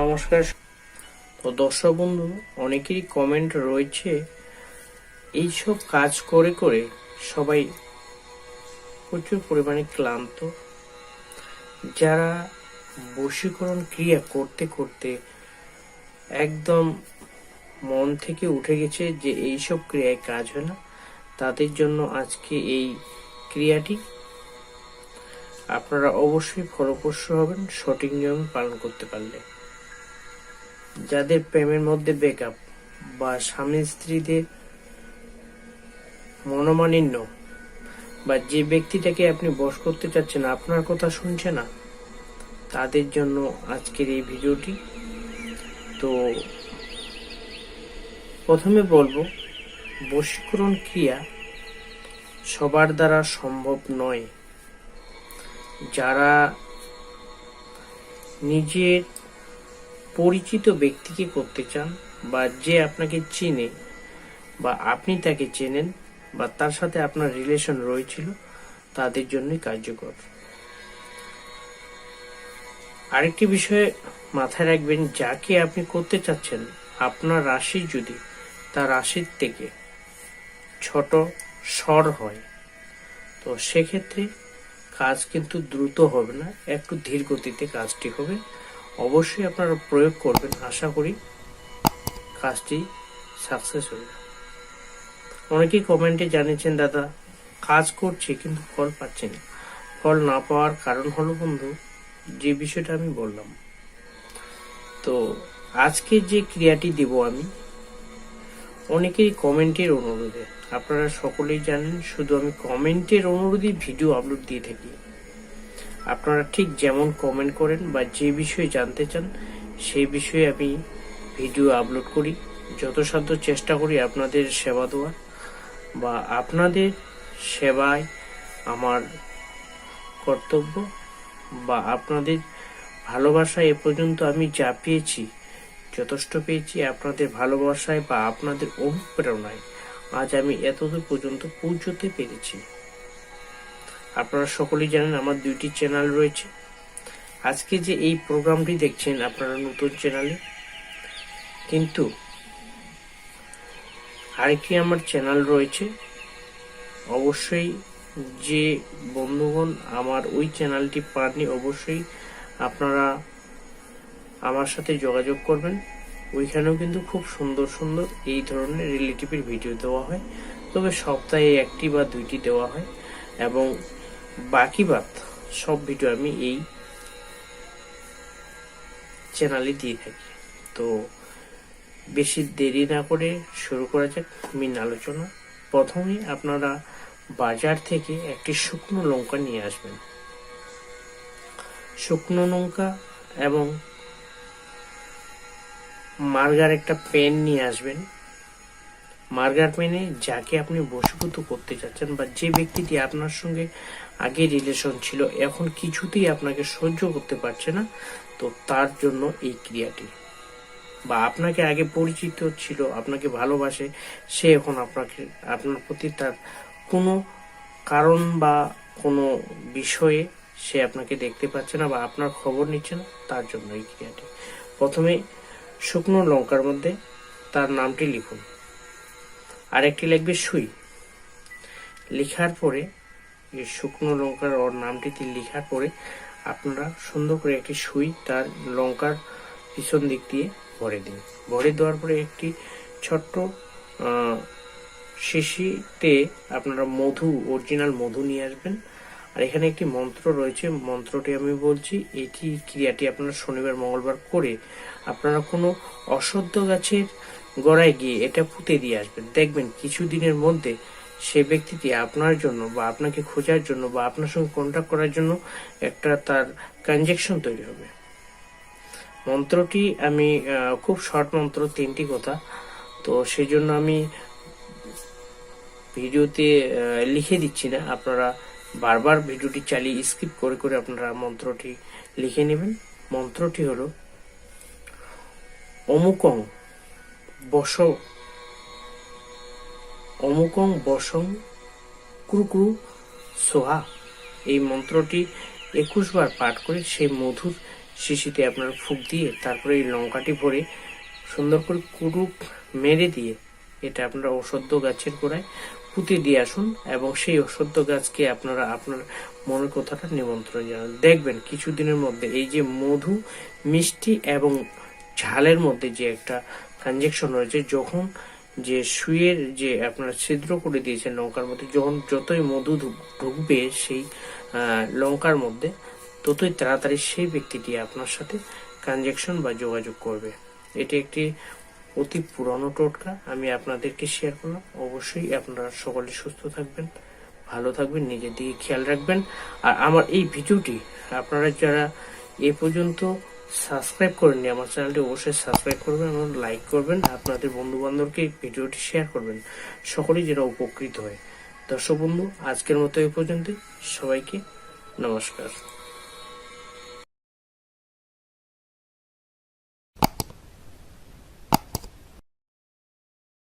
নমস্কার। তো দর্শক বন্ধু, অনেকেরই কমেন্ট রয়েছে, এইসব কাজ করে করে সবাই প্রচুর পরিমাণে ক্লান্ত। যারা বশীকরণ ক্রিয়া করতে করতে একদম মন থেকে উঠে গেছে যে এইসব ক্রিয়ায় কাজ হয় না, তাদের জন্য আজকে এই ক্রিয়াটি আপনারা অবশ্যই ফলপ্রসূ হবেন, সঠিক নিয়ম পালন করতে পারলে। যাদের প্রেমের মধ্যে ব্রেকআপ বা স্বামী স্ত্রীদের মনোমালিন্য বা যে ব্যক্তিটাকে আপনি বস করতে চাচ্ছেন, আপনার কথা শুনছে না, তাদের জন্য আজকের এই ভিডিওটি। তো প্রথমে বলব, বশীকরণ ক্রিয়া সবার দ্বারা সম্ভব নয়। যারা নিজের পরিচিত ব্যক্তিকে করতে চান বা যে আপনাকে চিনে বা আপনি তাকে চেনেন বা তার সাথে আপনার রিলেশন রয়েছিল, তাদের জন্যই কার্যকর। আরেকটি বিষয়ে মাথায় রাখবেন, যাকে আপনি করতে চাচ্ছেন, আপনার রাশি যদি তার রাশির থেকে ছোট স্বর হয়, তো সেক্ষেত্রে কাজ কিন্তু দ্রুত হবে না, একটু ধীর গতিতে কাজটি হবে। অবশ্যই আপনারা প্রয়োগ করবেন, আশা করি কাজটি সাকসেস হবে। অনেকেই কমেন্টে জানিয়েছেন, দাদা, কাজ করছি কিন্তু ফল পাচ্ছি না। ফল না পাওয়ার কারণ হলো বন্ধু, যে বিষয়টা আমি বললাম। তো আজকে যে ক্রিয়াটি দেব আমি অনেকেই কমেন্টের অনুরোধে। আপনারা সকলেই জানেন, শুধু আমি কমেন্টের অনুরোধে ভিডিও আপলোড দিয়ে থাকি। আপনারা ঠিক যেমন কমেন্ট করেন বা যে বিষয়ে জানতে চান, সেই বিষয়ে আমি ভিডিও আপলোড করি। যত সাধ্য চেষ্টা করি আপনাদের সেবা দেওয়ার বা আপনাদের সেবায় আমার কর্তব্য বা আপনাদের ভালোবাসা এ পর্যন্ত আমি যা পেয়েছি, যথেষ্ট পেয়েছি, আপনাদের ভালোবাসায় বা আপনাদের অনুপ্রেরণায় আজ আমি এতদূর পর্যন্ত পৌঁছতে পেরেছি। আপনারা সকলেই জানেন আমার দুইটি চ্যানেল রয়েছে। আজকে যে এই প্রোগ্রামটি দেখছেন আপনারা নতুন চ্যানেলে, কিন্তু আরেকটি আমার চ্যানেল রয়েছে। অবশ্যই যে বন্ধুগণ আমার ওই চ্যানেলটি পাননি, অবশ্যই আপনারা আমার সাথে যোগাযোগ করবেন। ওইখানেও কিন্তু খুব সুন্দর সুন্দর এই ধরনের রিলেটিভের ভিডিও দেওয়া হয়। তবে সপ্তাহে একটি বা দুইটি দেওয়া হয় এবং বাকি বাদ, সব ভিডিও আমি এই চ্যানেলে দিয়ে থাকি। তো বেশি দেরি না করে শুরু করা যাক মেন আলোচনা। প্রথমে আপনারা বাজার থেকে একটি শুকনো লঙ্কা নিয়ে আসবেন। শুকনো লঙ্কা এবং মার্গার একটা পেন নিয়ে আসবেন। মার্গার পেনে যাকে আপনি বশীভূত করতে চাচ্ছেন বা যে ব্যক্তিটি আপনার সঙ্গে আগে রিলেশন ছিল, এখন কিছুতেই আপনাকে সহ্য করতে পারছে না, তো তার জন্য এই ক্রিয়াটি। বা আপনাকে আগে পরিচিত ছিল, আপনাকে ভালোবাসে, সে এখন আপনাকে, আপনার প্রতি তার কোনো কারণ বা কোনো বিষয়ে সে আপনাকে দেখতে পাচ্ছে না বা আপনার খবর নিচ্ছে না, তার জন্য এই ক্রিয়াটি। প্রথমে শুকনো লঙ্কার মধ্যে তার নামটি লিখুন। আর একটি লিখবে সুই। লেখার পরে, এই শুকনো লঙ্কার ওর নামটিতে লেখার পরে আপনারা সুন্দর করে একটি সুই তার লঙ্কার পিছন দিক দিয়ে ভরে দিন। ভরে দেওয়ার পরে একটি ছোট্ট শিশিতে আপনারা মধু, অরিজিনাল মধু নিয়ে আসবেন। আর এখানে একটি মন্ত্র রয়েছে, মন্ত্রটি আমি বলছি, এটি ক্রিয়াটি আপনারা শনিবার মঙ্গলবার করে আপনারা কোনো অসদ্য গাছের গোড়ায় গিয়ে এটা পুঁতে দিয়ে আসবেন। দেখবেন কিছুদিনের মধ্যে সে ব্যক্তিটি আপনার জন্য বা আপনাকে খোঁজার জন্য বা আপনার সঙ্গে কন্ট্যাক্ট করার জন্য একটা তার কনজেকশন তৈরি হবে। মন্ত্রটি আমি খুব শর্ট মন্ত্র, তিনটি কথা। তো সেই জন্য আমি ভিডিওতে লিখে দিচ্ছি না। আপনারা বারবার ভিডিওটি চালিয়ে স্কিপ করে করে আপনারা মন্ত্রটি লিখে নেবেন। মন্ত্রটি হলো, অমুকং বস। অমুকং বসং ক্রুক্রু সোহা। এই মন্ত্রটি একুশ বার পাঠ করে সেই মধুর শিশিতে আপনার ফুক দিয়ে তারপরে এই লঙ্কাটি ভরে সুন্দর করে কুরুপ মেরে দিয়ে এটা আপনারা ঔষধ গাছের গোড়ায় পুঁতে দিয়ে আসুন এবং সেই ঔষধ গাছকে আপনারা আপনার মনের কথাটা নিমন্ত্রণ জানান। দেখবেন কিছুদিনের মধ্যে এই যে মধু, মিষ্টি এবং ঝালের মধ্যে যে একটা ট্রানজেকশন রয়েছে, যখন যে সুইয়ের যে আপনারা ছিদ্র করে দিয়েছেন লঙ্কার মধ্যে, যখন যতই মধু ঢুকবে সেই লঙ্কার মধ্যে, ততই তাড়াতাড়ি সেই ব্যক্তিটি আপনার সাথে ট্রানজেকশন বা যোগাযোগ করবে। এটি একটি অতি পুরনো টোটকা, আমি আপনাদেরকে শেয়ার করলাম। অবশ্যই আপনারা সকলে সুস্থ থাকবেন, ভালো থাকবেন, নিজের দিকে খেয়াল রাখবেন। আর আমার এই ভিডিওটি আপনারা যারা এ পর্যন্ত সাবস্ক্রাইব করেননি, আমার চ্যানেলটি অবশ্যই সাবস্ক্রাইব করবেন এবং লাইক করবেন আপনাদের বন্ধু বান্ধবকে ভিডিওটি শেয়ার করবেন, সকলেই যেন উপকৃত হয়। দর্শক বন্ধু, আজকের মতো এই পর্যন্ত সবাইকে নমস্কার।